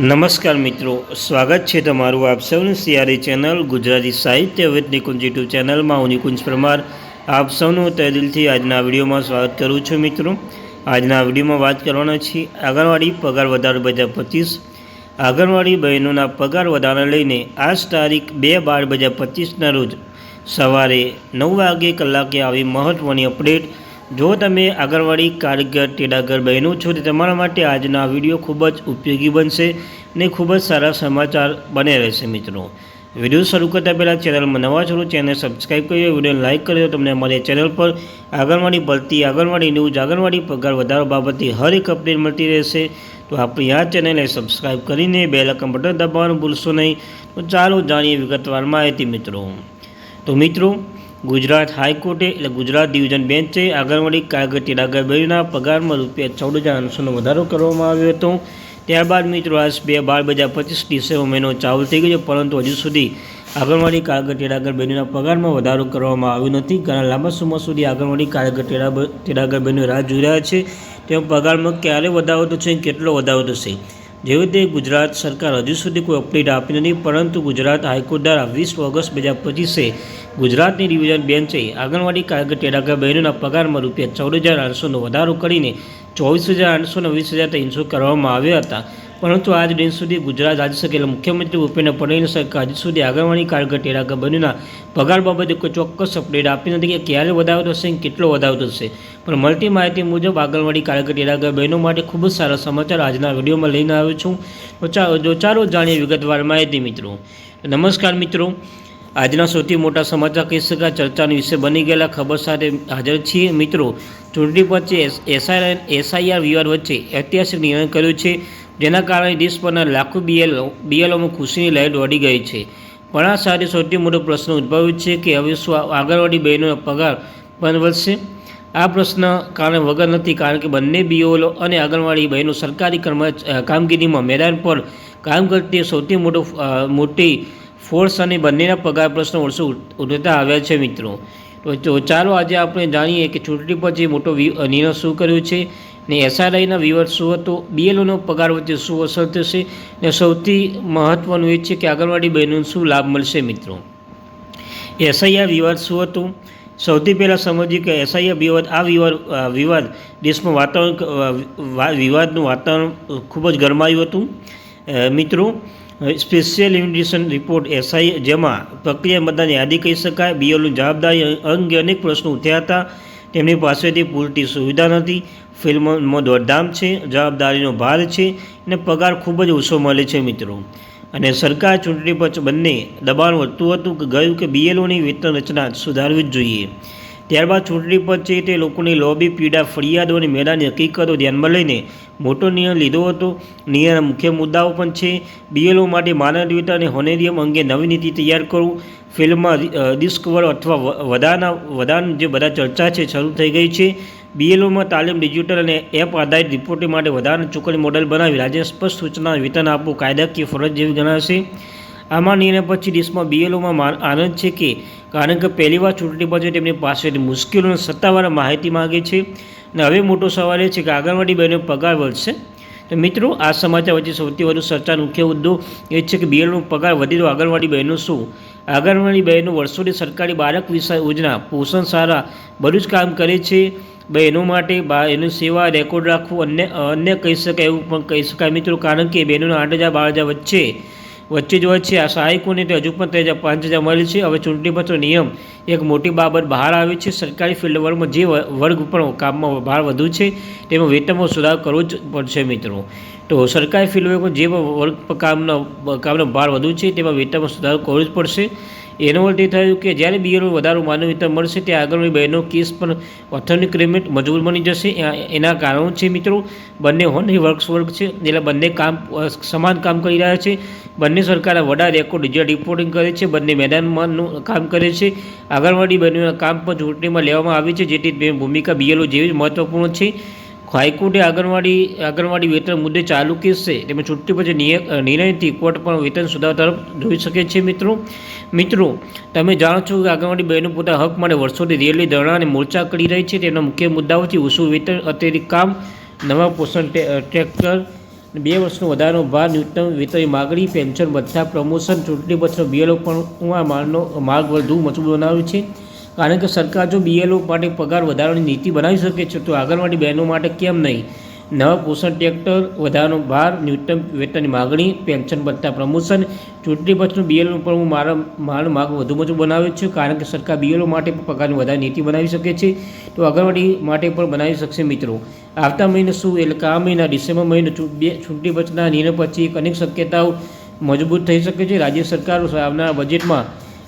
નમસ્કાર મિત્રો, સ્વાગત છે તમારું આપ સૌની સિયારી ચેનલ ગુજરાતી સાહિત્ય વિથ નિકુંજ યુટ્યુબ ચેનલમાં હું નિકુંજ પરમાર. આપ સૌનું તહે દિલથી આજના વિડીયોમાં સ્વાગત કરું છું મિત્રો. આજના વિડીયોમાં વાત કરવાના છીએ આંગણવાડી પગાર વધારો બે હજાર પચીસ. આંગણવાડી બહેનોના પગાર વધારા લઈને આજ તારીખ બે બાર બે હજાર પચીસના રોજ સવારે નવ વાગે કલાકે આવી મહત્ત્વની અપડેટ જો તમે આગળવાળી કારીગર ટેડાગર બહેનો છો, તો તમારા માટે આજના વીડિયો ખૂબ જ ઉપયોગી બનશે ને ખૂબ જ સારા સમાચાર બને રહેશે મિત્રો. વીડિયો શરૂ કરતાં પહેલાં ચેનલમાં નવા છો ચેનલ સબસ્ક્રાઈબ કરીએ વીડિયો લાઇક કરી દો તમને અમારી ચેનલ પર આંગણવાડી ભરતી, આંગણવાડી ન્યૂઝ, આંગણવાડી પગાર વધારો બાબતે હર એક અપડેટ મળતી રહેશે. તો આપણી આ ચેનલને સબસ્ક્રાઈબ કરીને બે લકમ બટન દબાવવાનું ભૂલશો નહીં. તો ચાલો જાણીએ વિગતવાર માહિતી મિત્રો. તો મિત્રો ગુજરાત હાઈકોર્ટે એટલે ગુજરાત ડિવિઝન બેન્ચે આંગણવાડી કાગળ ટેડાગર બહેનોના પગારમાં રૂપિયા ચૌદ હજાર આઠસોનો વધારો કરવામાં આવ્યો હતો. ત્યારબાદ મિત્રો, આજ બે બાર બે હજાર પચીસ ડિસેમ્બર મહિનો ચાલુ થઈ ગયો પરંતુ હજુ સુધી આંગણવાડી કારગર ટેડાગર બહેનોના પગારમાં વધારો કરવામાં આવ્યો નથી. ઘણા લાંબા સમય સુધી આંગણવાડી કારગર ટેડા ટેડાગર બહેનો રાહ જોઈ રહ્યા છે. તેઓ પગારમાં ક્યારે વધારો થશે કેટલો વધારો થશે? જેવી રીતે ગુજરાત સરકાર હજુ સુધી કોઈ અપડેટ આપી નથી, પરંતુ ગુજરાત હાઈકોર્ટ દ્વારા વીસ ઓગસ્ટ બે હજાર પચીસે ગુજરાતની ડિવિઝન બેન્ચે આંગણવાડી કાગળ ટેડાગર બહેનોના પગારમાં રૂપિયા ચૌદ હજાર આઠસોનો વધારો કરીને ચોવીસ હજાર આઠસોને વીસ હજાર ત્રણસો કરવામાં આવ્યા હતા. પરંતુ આજ દિન સુધી ગુજરાત રાજ્ય સરકાર મુખ્યમંત્રી ભૂપેન્દ્ર પટેલની સરકાર હજી સુધી આંગણવાડી કારગર ટેડાગર બહેનોના પગાર બાબતે કોઈ ચોક્કસ અપડેટ આપી નથી કે ક્યારે વધારો થશે કેટલો વધારો થશે. પણ મળતી માહિતી મુજબ આંગણવાડી કારગર ટેડાગર બહેનો માટે ખૂબ જ સારા સમાચાર આજના વિડીયોમાં લઈને આવ્યો છું. તો ચાલો જાણીએ વિગતવાર માહિતી મિત્રો. નમસ્કાર મિત્રો. આજના સૌથી મોટા સમાચાર કહી શકાય ચર્ચાનો વિષય બની ગયેલા ખબર સાથે હાજર છીએ મિત્રો. ચૂંટણી પંચે એસઆઈ, એસઆઈઆર વિવાદ વચ્ચે ઐતિહાસિક નિર્ણય કર્યો છે, જેના કારણે દેશ પરના લાખો બીએલઓ બીએલઓમાં ખુશીની લહેર દોડી ગઈ છે. પણ આ સાથે સૌથી મોટો પ્રશ્ન ઉદ્ભવ્યો છે કે હવે શું આંગણવાડી બહેનોનો પગાર પણ વધશે? આ પ્રશ્ન કારણે વગર નથી, કારણ કે બંને બીઓલો અને આંગણવાડી બહેનો સરકારી કર્મ કામગીરીમાં મેદાન પર કામ કરતી સૌથી મોટો મોટી ફોર્સ અને બંનેના પગાર પ્રશ્નો વર્ષો ઉઠતા આવ્યા છે મિત્રો. તો ચાલો આજે આપણે જાણીએ કે ચૂંટણી પછી મોટો નિર્ણય શું કર્યો છે ને એસઆરઆઈના વિવાદ શું હતો, બીએલઓનો પગાર વચ્ચે શું અસર થશે ને સૌથી મહત્ત્વનું એ છે કે આંગણવાડી બહેનોને શું લાભ મળશે મિત્રો. એસઆઈઆર વિવાદ શું હતું? સૌથી પહેલાં સમજીએ કે એસઆઈઆ વિવાદ, આ વિવાદ વિવાદ દેશમાં વાતાવરણ વિવાદનું વાતાવરણ ખૂબ જ ગરમાયું હતું. મિત્રો સ્પેશિયલ ઇન્વિટેશન રિપોર્ટ એસઆઈ જેમાં પ્રક્રિયા મતદાન યાદી કહી શકાય. બીએલની જવાબદારી અંગે અનેક પ્રશ્નો ઉઠ્યા હતા. તેમની પાસેથી પૂરતી સુવિધા નથી. ફિલ્મમાં દોડધામ છે, જવાબદારીનો ભાર છે અને પગાર ખૂબ જ ઓછો મળે છે મિત્રો. અને સરકાર ચૂંટણી પંચ બંને દબાણ વધતું હતું કે ગયું કે બીએલઓની વેતન રચના સુધારવી જ જોઈએ. ત્યારબાદ ચૂંટણી પંચે તે લોકોની લોબી પીડા, ફરિયાદો અને મેળાની હકીકતો ધ્યાનમાં લઈને મોટો નિર્ણય લીધો હતો. નિર્ણયના મુખ્ય મુદ્દાઓ પણ છે. બીએલઓ માટે માનવીયતા અને હોનેરિયમ અંગે નવી નીતિ તૈયાર કરવું. ફિલ્મમાં ડિસ્કવર અથવા વધારાના વધારાની જે બધા ચર્ચા છે, શરૂ થઈ ગઈ છે. બીએલઓમાં તાલીમ, ડિજિટલ અને એપ આધારિત રિપોર્ટિંગ માટે વધારાનું ચૂકવણી મોડેલ બનાવી રાજ્ય સ્પષ્ટ સૂચના વેતન આપવું કાયદાકીય ફરજ જેવી ગણાશે. આમાં નિર્ણય પછી દેશમાં બીએલઓમાં આનંદ છે કે કારણ કે પહેલીવાર ચૂંટણી પંચે તેમની પાસેથી મુશ્કેલીઓની સત્તાવાર માહિતી માગે છે. અને હવે મોટો સવાલ એ છે કે આંગણવાડી બહેનો પગાર વધશે? તો મિત્રો, આ સમાચાર વચ્ચે સૌથી વધુ ચર્ચાનો મુખ્ય મુદ્દો એ છે કે બીએલનો પગાર વધી તો આંગણવાડી બહેનો શું? આંગણવાડી બહેનો વર્ષોથી સરકારી બાળક વિષય યોજના, પોષણ સારા બધું જ કામ કરે છે. બહેનો માટે એની સેવા રેકોર્ડ રાખવું અન્ય અન્ય કહી શકાય એવું પણ કહી શકાય મિત્રો, કારણ કે બહેનોના આઠ હજાર બાર હજાર વચ્ચે વચ્ચે જ હોય છે. આ સહાયકોને તે હજુ પણ ત્રણ પાંચ હજાર મળે છે. હવે ચૂંટણી પત્ર નિયમ એક મોટી બાબત બહાર આવે છે. સરકારી ફિલ્ડ વર્ગમાં જે વર્ગ પણ કામમાં ભાર વધુ છે, તેમાં વેતનમાં સુધારો કરવો જ પડશે મિત્રો. તો સરકારી ફિલ્ડ વર્ગમાં જે વર્ગ કામનો કામનો ભાર વધુ છે, તેમાં વેતનમાં સુધારો કરવો જ પડશે. એનો અર્થ એ થયું કે જ્યારે બીએનો વધારો માનવ વેતન મળશે ત્યાં આગળની બહેનો કેસ પણ ઓથોરિક ક્રિમિટ મજબૂર બની જશે. એના કારણો છે મિત્રો. બંને હોન વર્ક્સ વર્ગ છે. એટલે બંને કામ સમાન કામ કરી રહ્યા છે. બંને સરકારના વડા રેકોર્ડ જે રિપોર્ટિંગ કરે છે, બંને મેદાનમાંનું કામ કરે છે. આંગણવાડી બહેનોના કામ પણ ચૂંટણીમાં લેવામાં આવી છે, જેથી ભૂમિકા બીએલઓ જેવી જ મહત્વપૂર્ણ છે. હાઈકોર્ટે આંગણવાડી આંગણવાડી વેતન મુદ્દે ચાલુ કેસ છે તેમાં ચૂંટણી પછી નિર્ણયથી કોર્ટ પણ વેતન સુધારા તરફ જોઈ શકે છે મિત્રો. મિત્રો, તમે જાણો છો કે આંગણવાડી બહેનો પોતાના હક માટે વર્ષોથી રેલી, ધરણા અને મોરચા કરી રહી છે. તેના મુખ્ય મુદ્દાઓથી ઓછું વેતન અત્યધિક કામ, નવા પોષણ ટ્રેક્ટર બે વર્ષનો વધારાનો ભાર ન્યૂનતમ વેતનની માગણી, પેન્શન, બધા પ્રમોશન, ચૂંટણી પત્ર બીએલઓ પણ માળનો માર્ગ વધુ મજબૂત બનાવ્યો છે. કારણ કે સરકાર જો બીએલઓ માટે પગાર વધારવાની નીતિ બનાવી શકે છે, તો આંગણવાડી બહેનો માટે કેમ નહીં? નવા પોષણ ટ્રેક્ટર વધારાનો ભાર ન્યૂનતમ વેતનની માગણી, પેન્શન ભથ્થા પ્રમોશન, ચૂંટણી પછીનું બીએલઓ પણ હું મારા મારો માર્ગ વધુ મજબૂત બનાવ્યો છું, કારણ કે સરકાર બીએલઓ માટે પણ પગારની વધારે નીતિ બનાવી શકે છે. તો અગરવાડી માટે પણ બનાવી શકશે મિત્રો. આવતા મહિને શું, એટલે કે આ મહિના ડિસેમ્બર મહિનો ચૂંટણી પછીના નિર્ણય પછી અનેક શક્યતાઓ મજબૂત થઈ શકે છે. રાજ્ય સરકાર આવનારા બજેટમાં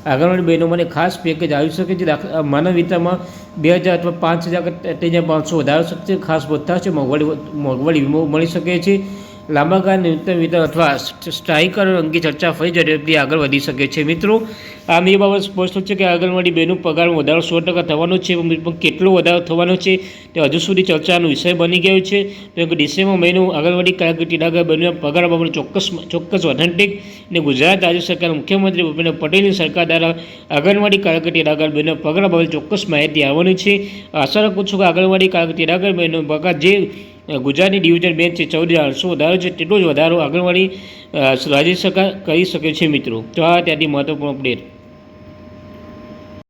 આંગણવાડી બહેનો મને ખાસ પેકેજ આવી શકે છે. દાખલા માનવ વિતરણમાં બે હજાર અથવા પાંચ હજાર ત્રણ હજાર પાંચસો વધારી શકશે ખાસ વધતા છે. મોંઘવારી મોંઘવારી વીમો મળી શકે છે. લાંબા ગાળે ન્યૂનતમ વિતરણ અથવા સ્ટ્રાઇકર અંગે ચર્ચા ફરી ઝડપથી આગળ વધી શકે છે. મિત્રો આમ એ બાબત સ્પષ્ટ છે કે આંગણવાડી બહેનો પગારમાં વધારો સો ટકા થવાનો છે, પણ કેટલો વધારો થવાનો છે, તે હજુ સુધી ચર્ચાનો વિષય બની ગયો છે. કે ડિસેમ્બર મહિનો આંગણવાડી કાર્યકર ટીડાગર બહેનોના પગાર બાબતે ચોક્કસ ચોક્કસ ઓથેન્ટિક અને ગુજરાત રાજ્ય સરકારના મુખ્યમંત્રી ભૂપેન્દ્ર પટેલની સરકાર દ્વારા આંગણવાડી કાર્યકર આગળ બહેનોના પગાર બાબતે ચોક્કસ માહિતી આવવાની છે. આશા રાખું છું કે આંગણવાડી કાર્યકર આગળ બહેનો પગાર જે ગુજરાતની ડિવિઝન બેન્ચ છે ચૌદ હજાર આઠસો વધારો છે? તેટલો જ વધારો આંગણવાડી રાજ્ય સરકાર કરી શકે છે મિત્રો. તો આ ત્યાંથી મહત્વપૂર્ણ અપડેટ